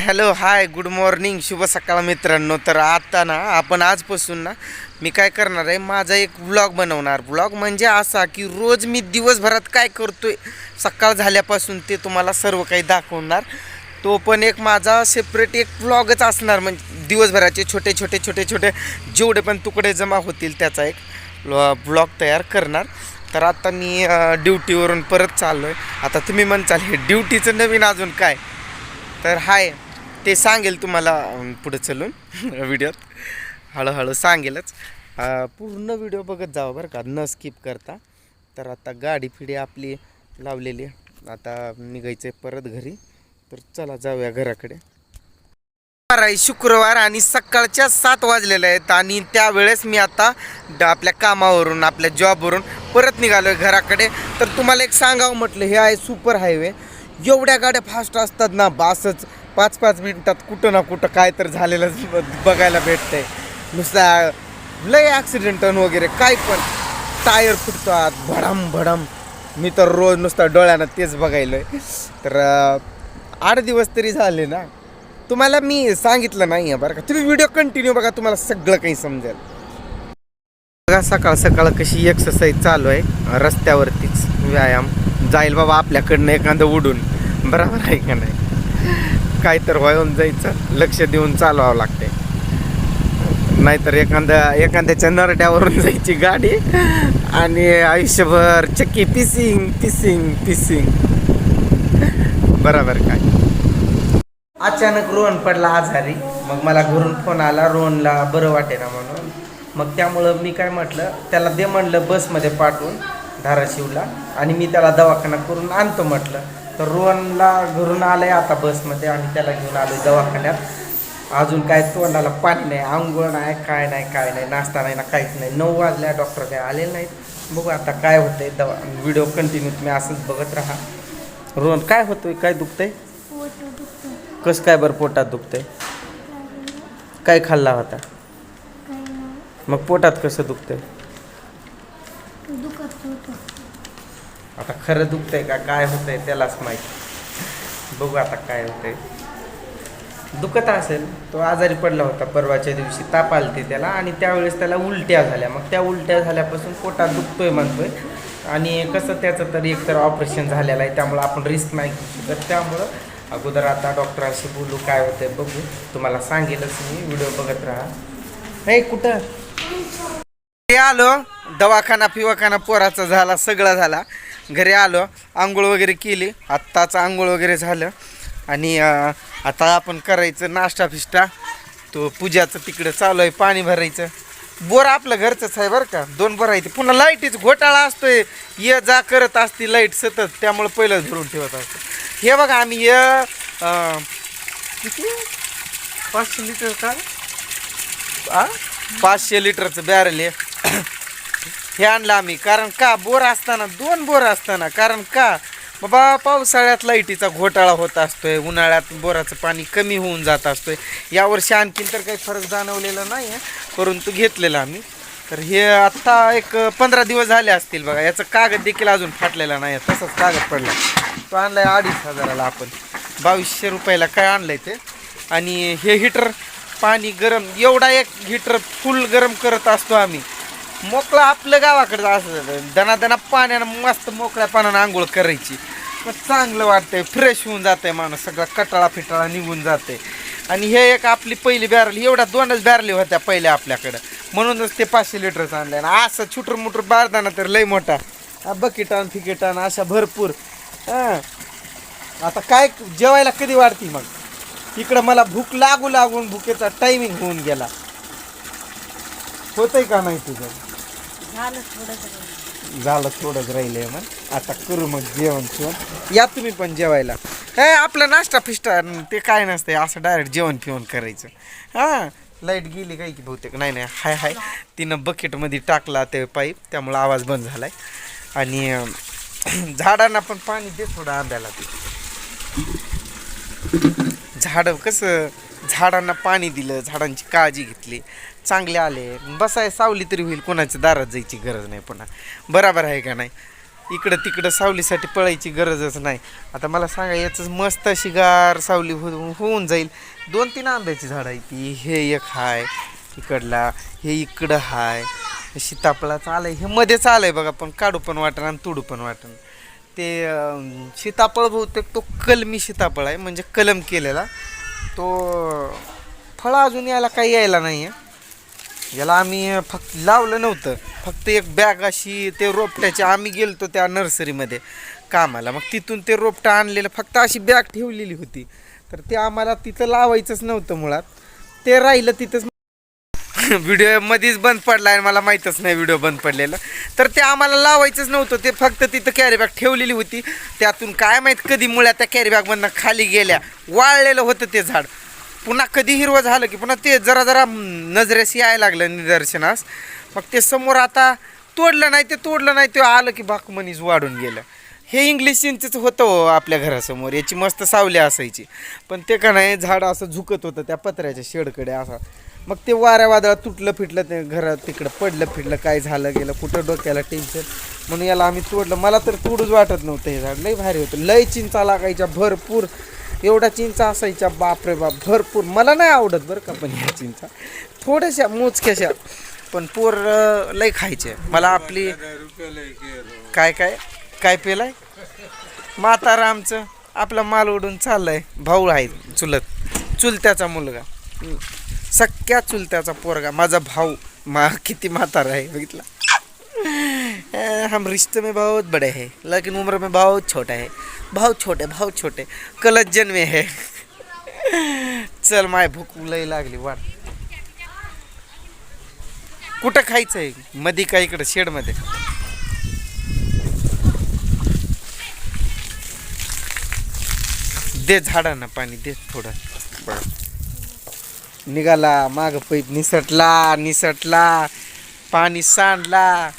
Hello hi good morning शुभ सकाळ मित्रांनो. तर आता ना आपण आजपासून ना मी काय करणार आहे माझा एक व्लॉग बनवणार. व्लॉग म्हणजे असा की रोज मी दिवसभरात काय करतोय सकाळ झाल्यापासून ते तुम्हाला सर्व काही दाखवणार. तो पण एक माझा सेपरेट एक व्लॉगच असणार म्हणजे दिवसभराचे छोटे छोटे छोटे छोटे जेवढे पण तुकडे जमा होतील त्याचा एक ब्लॉग तयार करणार. तर आता मी ड्युटीवरून परत चाललो आहे आता तुम्ही म्हणचाल हे ड्युटीचं नवीन अजून काय? तर हाय. ते सांगेल तुम्हाला पुढे चलून व्हिडिओत. हळूहळू सांगेलच. पूर्ण व्हिडिओ बघत जावं बरं का न स्किप करता. तर आता गाडी फिडी आपली लावलेली आहे. आता निघायचं आहे परत घरी. तर चला जाऊया घराकडे. शुक्रवार आहे शुक्रवार आणि सकाळच्या सात वाजलेल्या आहेत आणि त्यावेळेस मी आता आपल्या कामावरून आपल्या जॉबवरून परत निघालोय घराकडे. तर तुम्हाला एक सांगावं म्हटलं हे आहे सुपर हायवे. एवढ्या गाड्या फास्ट असतात ना बासच. पाच पाच मिनिटात कुठं ना कुठं काय तर झालेलं ब- बघायला भेटतंय. नुसता लय ॲक्सिडेंट वगैरे काय पण. टायर फुटतात भडम भडम मी तर रोज नुसता डोळ्यानं तेच बघायलोय. तर आठ दिवस तरी झाले ना. तुम्हाला मी सांगितलं नाही आहे बरं का. तुम्ही व्हिडिओ कंटिन्यू बघा तुम्हाला सगळं काही समजेल. बघा सकाळ सकाळ कशी एक्सरसाइज चालू आहे. रस्त्यावरतीच व्यायाम. जाईल बाबा आपल्याकडनं एखादं उडून. बरोबर आहे का नाही? काय तर वाहून जायचं लक्ष देऊन चालवावं लागते. नाहीतर एखाद्या एखाद्याच्या नरड्यावरून जायची गाडी आणि आयुष्यभर चक्की पिसिंग पिसिंग पिसिंग. बरोबर काय. अचानक रोहन पडला आजारी. मग मला घरून फोन आला रोहनला बरं वाटेना म्हणून. मग त्यामुळं मी काय म्हटलं त्याला दे म्हणलं बसमध्ये पाठवून धाराशिवला आणि मी त्याला दवाखाना करून आणतो म्हटलं. तर रोहनला घरून आलं आहे आता बसमध्ये आणि त्याला घेऊन आलो दवाखान्यात. अजून काय तोंडाला पाणी नाही आंघोळ नाही काय नाही काय नाही नाश्ता नाही ना काहीच नाही. नऊ वाजल्या डॉक्टर काय आलेले नाहीत. बघू आता काय होतंय दवा व्हिडिओ कंटिन्यू तुम्ही असंच बघत राहा. रोहन काय होतोय? काय दुखतंय? कसं काय बरं पोटात दुखतंय? काय खाल्ला होता? मग पोटात कसं दुखतंय दुखत होतं आता खरं दुखतंय का काय होतंय त्यालाच माहिती. बघू आता काय होतंय. दुखत असेल तो आजारी पडला होता परवाच्या दिवशी ताप आलते त्याला आणि त्यावेळेस त्याला उलट्या झाल्या. मग त्या उलट्या झाल्यापासून पोटात दुखतोय म्हणतोय. आणि कसं त्याचं तरी एकतर ऑपरेशन झालेलं आहे त्यामुळं आपण रिस्क नाही घेऊ शकत. त्यामुळं अगोदर आता डॉक्टरांशी बोलू काय होतंय बघू. तुम्हाला सांगेलच मी व्हिडिओ बघत राहा. हे कुठं? घरी आलो दवाखाना पिवाखाना पोराचा झाला सगळा झाला. घरी आलो आंघोळ वगैरे केली. आत्ताचं आंघोळ वगैरे झालं. आणि आता आपण करायचं नाश्ता फिष्टा. तो पूजाचं तिकडं चालू आहे पाणी भरायचं. बोर आपलं घरचंच आहे बरं का. दोन बोर आहे ते पुन्हा लाईटीच घोटाळा असतोय. ये जा करत असते लाइट सतत. त्यामुळं पहिलं धरून ठेवत असतं. हे बघा आम्ही य किती? पाचशे लिटर का आ? पाचशे लिटरचं बॅरल आहे. हे आणलं आम्ही. कारण का? बोर असताना दोन बोर असताना. कारण का? बाबा पावसाळ्यात लाईटीचा घोटाळा होत असतोय. उन्हाळ्यात बोराचं पाणी कमी होऊन जात असतोय. यावर्षी आणखीन तर काही फरक जाणवलेला नाही आहे परंतु घेतलेला आम्ही. तर हे आत्ता एक पंधरा दिवस झाले असतील बघा. याचं कागद देखील अजून फाटलेला नाही आहे. तसंच कागद पडला. तो आणला आहे अडीच हजाराला आपण. बावीसशे रुपयाला काय आणलं आहे ते? आणि हे हिटर पाणी गरम एवढा एक हिटर फुल गरम करत असतो आम्ही. मोकळं आपलं गावाकडं असं दना पाण्यानं मस्त मोकळ्या पाण्यानं आंघोळ करायची. मग चांगलं वाटतंय फ्रेश होऊन जाते माणूस सगळा कटाळा फिटाळा निघून जाते आणि हे एक आपली पहिली बॅरल एवढ्या दोनच बॅरली होत्या पहिल्या आपल्याकडं. म्हणूनच ते पाचशे लिटरचं आणलं आणि असं छुटर मुटर बारदाना तर लय मोठा. हा बकेटान फिकेटान अशा भरपूर. हां. आता काय जेवायला कधी वाढती मग? इकडं मला भूक लागू लागून भुकेचा टायमिंग होऊन गेला. होतंय का नाही तुझं? झालं थोडंच झालं थोडंच राहिलंय मग आता करू मग जेवण शिवण या तुम्ही पण जेवायला. काय आपला नाश्ता फिष्टा ते काय नसतंय असं डायरेक्ट जेवण पिवण करायचं. हां लाइट गेली काय की बहुतेक? नाही नाही हाय हाय. तिनं बकेटमध्ये टाकला ते पाईप त्यामुळं आवाज बंद झालाय. आणि झाडांना पण पाणी दे थोडं आंब्याला ते. झाडं कसं झाडांना पाणी दिलं झाडांची काळजी घेतली. चांगले आले. बसाय सावली तरी होईल कोणाच्या दारात जायची गरज नाही पुन्हा. बराबर आहे का नाही? इकडं तिकडं सावलीसाठी पळायची गरजच नाही. आता मला सांगा याच मस्त अशी गार सावली हो होऊन जाईल. दोन तीन आंब्याची झाडं आहे ती. हे एक हाय इकडला. हे इकडं हाय. सीताफळाचं आलं हे मध्येच आलं आहे बघा पण काढू पण वाटण आणि तुडू पण वाटण. ते सीताफळ बहुतेक तो कलमी सीताफळ आहे. म्हणजे कलम केलेला. तो फळं अजून यायला काही यायला नाही आहे याला आम्ही फक्त लावलं नव्हतं. फक्त एक बॅग अशी ते रोपट्याची आम्ही गेलतो त्या नर्सरीमध्ये कामाला. मग तिथून ते रोपटं आणलेलं फक्त अशी बॅग ठेवलेली होती. तर ते आम्हाला तिथं लावायचंच नव्हतं मुळात. ते राहिलं तिथंच. व्हिडिओ मध्येच बंद पडला आणि मला माहीतच नाही व्हिडिओ बंद पडलेला. तर ते आम्हाला लावायचंच नव्हतं. ते फक्त तिथं कॅरीबॅग ठेवलेली होती. त्यातून काय माहीत कधी मुळ्या त्या कॅरीबॅगमधनं खाली गेल्या. वाळलेलं होतं ते झाड. पुन्हा कधी हिरवं झालं की पुन्हा ते जरा जरा नजरेस यायला लागलं निदर्शनास. मग ते समोर आता तोडलं नाही ते तोडलं नाही ते आलं की बाकमनीच वाढून गेलं. हे इंग्लिश चिंचच होतं हो आपल्या घरासमोर. याची मस्त सावली असायची. पण ते का नाही झाड असं झुकत होतं त्या पत्र्याच्या शेडकडे असा. मग ते वाऱ्या वादळात तुटलं फिटलं ते घरात तिकडं पडलं फिटलं काय झालं गेलं कुठं डोक्याला टेन्शन म्हणून याला आम्ही तोडलं. मला तर तोडूच वाटत नव्हतं हे झाड. लई भारी होतं. लय चिंचा लागायच्या भरपूर. एवढा चिंचा असायच्या बापरे बाप भरपूर. मला नाही आवडत बरं का पण ह्या चिंचा. थोड्याशा मोजक्याशा. पण पोर लय खायचे. मला आपली काय काय? काय पेलाय? म्हातारा आमचं आपला माल उडून चाललाय. भाऊ आहे चुलत. चुलत्याचा मुलगा. सख्या चुलत्याचा पोरगा. माझा भाऊ. मा किती म्हातारा आहे बघितला? हम रिश्ते में बहुत बड़े हैं लेकिन उम्र में बहुत छोटा है बहुत छोटे बहुत छोटे कलच जन्मे है। चल माय भूक लई लागली वाट कुठं खायचं आहे मधी का इकडं शेडमध्ये. दे झाडांना पाणी दे थोडं. निघाला माग पैप निसटला निसटला पाणी सांडला.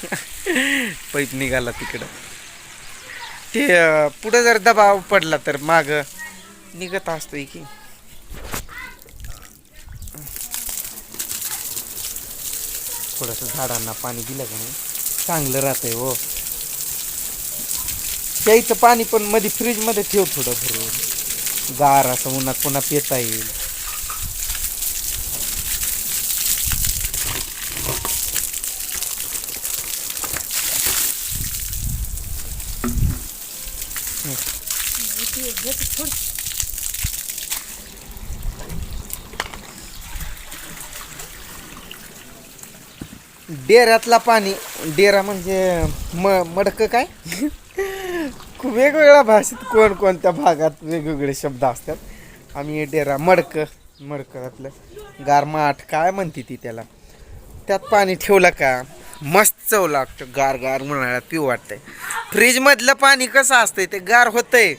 पैप निघाला तिकडं. ते पुढं जर दबाव पडला तर माग निघत असतोय की. थोडंसं झाडांना पाणी दिलं का नाही? चांगलं राहतंय हो. प्यायचं पाणी पण मध्ये फ्रीजमध्ये ठेव थोडं भरून. गार असं उन्हात पुन्हा पेता येईल. थोडं डेऱ्यातला पाणी डेरा म्हणजे म मडकं काय? वेगवेगळ्या भाषेत कोण कोणत्या भागात वेगवेगळे शब्द असतात. आम्ही डेरा मडकं मडकं गारमाठ काय म्हणते ती त्याला? त्यात पाणी ठेवलं का? मस्त चव लागतं. गार गार उन्हाळ्यात पिऊ वाटतंय. फ्रीजमधलं पाणी कसं असतंय? ते गार होतंय.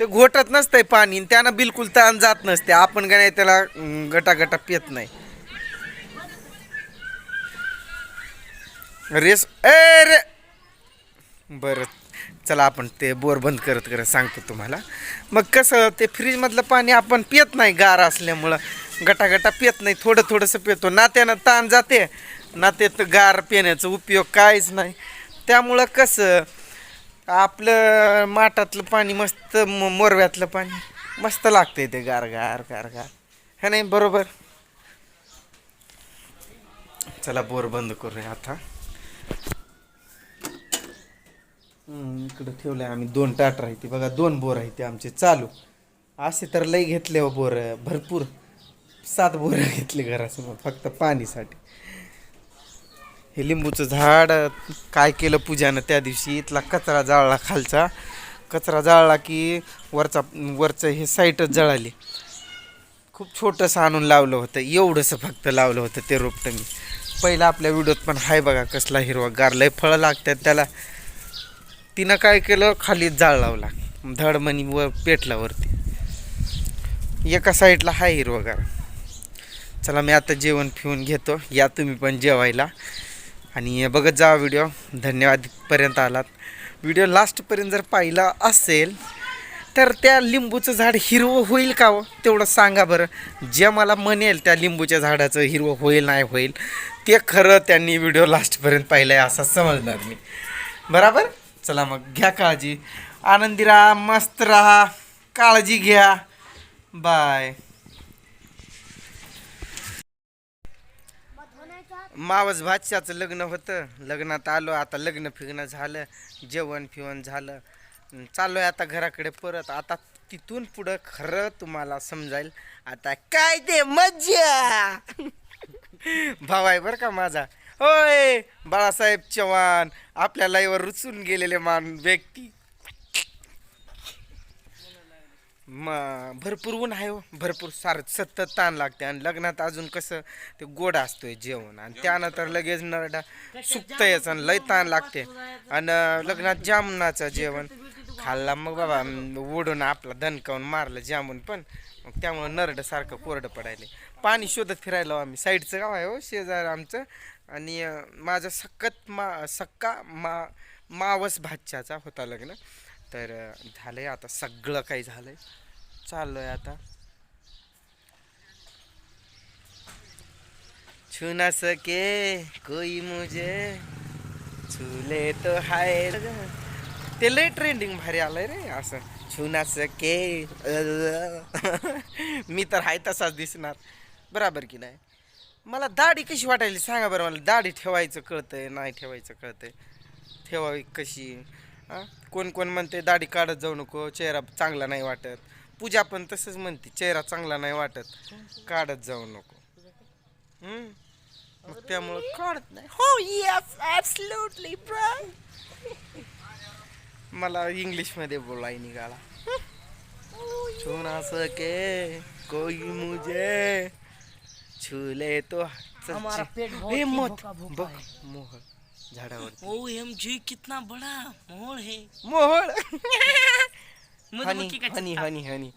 ते घोटत नसतंय पाणी आणि त्यानं बिलकुल ताण जात नसते. आपण काय त्याला गटागटा पियत नाही. रेस ए रे! बरं चला आपण ते बोर बंद करत करत सांगतो तुम्हाला. मग कसं ते फ्रीजमधलं पाणी आपण पित नाही गार असल्यामुळं. गटागटा पित नाही थोडं थोडंसं पितो ना त्यानं ताण जाते. ना ते गार पिण्याचा उपयोग काहीच नाही. त्यामुळं कसं आपलं माठातलं पाणी मस्त म- मोरव्यातलं पाणी. मस्त लागतंय ते गार गार गार गार. हे नाही? बरोबर? चला बोर बंद करूया आता. हम्म, इकडं ठेवलंय आम्ही दोन टाटर आहे ते बघा दोन बोर आहे ते आमचे. चालू. असे तर लई घेतले हो बोर. भरपूर सात बोर घेतले घरासमोर फक्त पाणीसाठी. हे लिंबूचं झाड काय केलं पूजानं त्या दिवशी? इथला कचरा जाळला खालचा. कचरा जाळला की वरचा वरचं हे साईटच जळाली. खूप छोटंसं आणून लावलं होतं. एवढंसं फक्त लावलं होतं ते रोपटं मी पहिलं आपल्या व्हिडिओत पण हाय बघा कसला हिरवा गारलंय फळं लागतात त्याला. तिनं काय केलं? खाली जाळ लावला. धडमणी व पेटला एका साईडला हाय हिरवगार चला मी आता जेवण फिवून घेतो. या तुम्ही पण जेवायला. आणि बघत जा व्हिडिओ धन्यवादपर्यंत आलात. व्हिडिओ लास्टपर्यंत जर पाहिला असेल तर त्या लिंबूचं झाड हिरवं होईल का हो? तेवढं सांगा बरं. जे मला म्हणेल त्या लिंबूच्या झाडाचं हिरवं होईल नाही होईल ते खरं त्यांनी व्हिडिओ लास्टपर्यंत पाहिलं आहे असं समजणार मी. बराबर? चला मग घ्या काळजी. आनंदी राहा मस्त राहा. काळजी घ्या. बाय मावस भाच्याचं लग्न होतं. लग्नात आलो आता लग्न फिरणं झालं जेवण फिवण झालं. अन चाललोय आता घराकडे परत. आता तिथून पुढं खरं तुम्हाला समजाईल. आता काय ते मज्जा! भाव आहे बरं का माझा. होय बाळासाहेब चव्हाण आपल्या लाईवर रुचून गेलेले मान व्यक्ती. म भरपूर ऊन आहे हो. भरपूर सार सतत ताण लागते. आणि लग्नात अजून कसं ते गोड असतोय जेवण. आणि त्यानंतर लगेच नरडा सुकतंयच आणि लय ताण लागते. आणि लग्नात जामुनाचं जेवण. खाल्ला मग बाबा ओढून आपला दणकावून मारलं जामून पण. मग त्यामुळं नरड सारखं कोरडं पडायले. पाणी शोधत फिरायला आम्ही. साईडचं गाव आहे हो शेजार आमचं. आणि माझा माझं सक्कत मा सक्का मा मावस भाच्याचा होता लग्न. तर झालं आहे आता सगळं काही झालं आहे चाललो आहे आता. छू ना सके कोई मुझे छूले तो हाय. ते लय ट्रेंडिंग भारी आलंय रे असं. छू ना सके मी तर हाय तसाच दिसणार. बराबर की नाही? मला दाढी कशी वाटायली? सांगा बरं मला. दाढी ठेवायचं कळतंय नाही ठेवायचं कळतंय. ठेवावी कशी? हां? कोण कोण म्हणते दाढी काढत जाऊ नको चेहरा चांगला नाही वाटत. पूजा पण तसंच म्हणते चेहरा चांगला नाही वाटत काढत जाऊ नको. हम्म? मग त्यामुळं काढत नाही. हो येस ॲब्सल्युटली मला इंग्लिशमध्ये बोलाय निघाला छूना सके कोई मुझे छूले तो हमारा पेट बहुत ए ही मत भूखा भूखा बघ है। मोहळ झाडावर ओ एम जी कितना बड़ा मोर है. मोहळ? हनी मधुमक्खी का हनी छत्ता। Honey honey.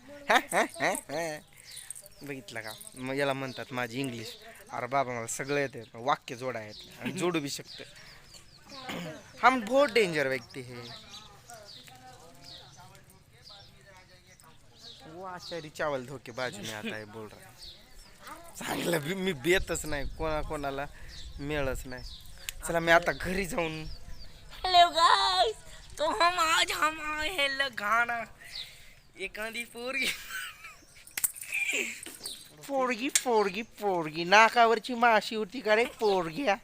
बघितलं का? मग याला म्हणतात माझी इंग्लिश. अरे बाबा मला सगळं येते वाक्य जोडा आहेत आणि जोडू बी शकते हम बहुत डेंजर व्यक्ती है. वो आचारी चावल धोके बाजू में आता है बोल रहा चांगलं बी मी बेतच नाही. कोणा कोणाला मिळच नाही. चला मी आता घरी जाऊन हेलो गाइस तो हम आज हम आए हैं लगाना एक आंधी पूरी पोरगी पोरगी पोरगी. नाकावरची माशी होती का रे पोरग्या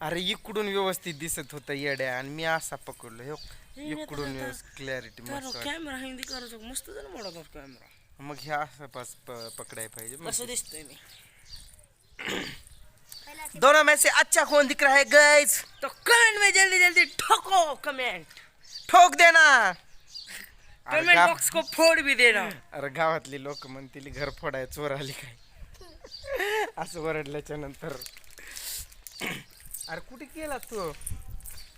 अरे इकडून व्यवस्थित दिसत होतं येड्या आणि मी असा पकडलो. हे इकडून व्यवस्थित क्लॅरिटी करो मस्त. कॅमेरा हिंदी करू शकतो मस्त जण मोडा कॅमेरा मग हे असं पास प- पकडाय पाहिजे मग. कसं दिसतोय मी. दोनों में से अच्छा कौन दिख रहा है गाइस तो कमेंट में जल्दी जल्दी ठोको कमेंट ठोक देना. अरे कमेंट बॉक्स को फोड़ भी देना. अरे गावातली लोक म्हणतील घर फोडाय चोर आली काय? असं ओरडल्याच्या नंतर अरे कुठे गेला तू?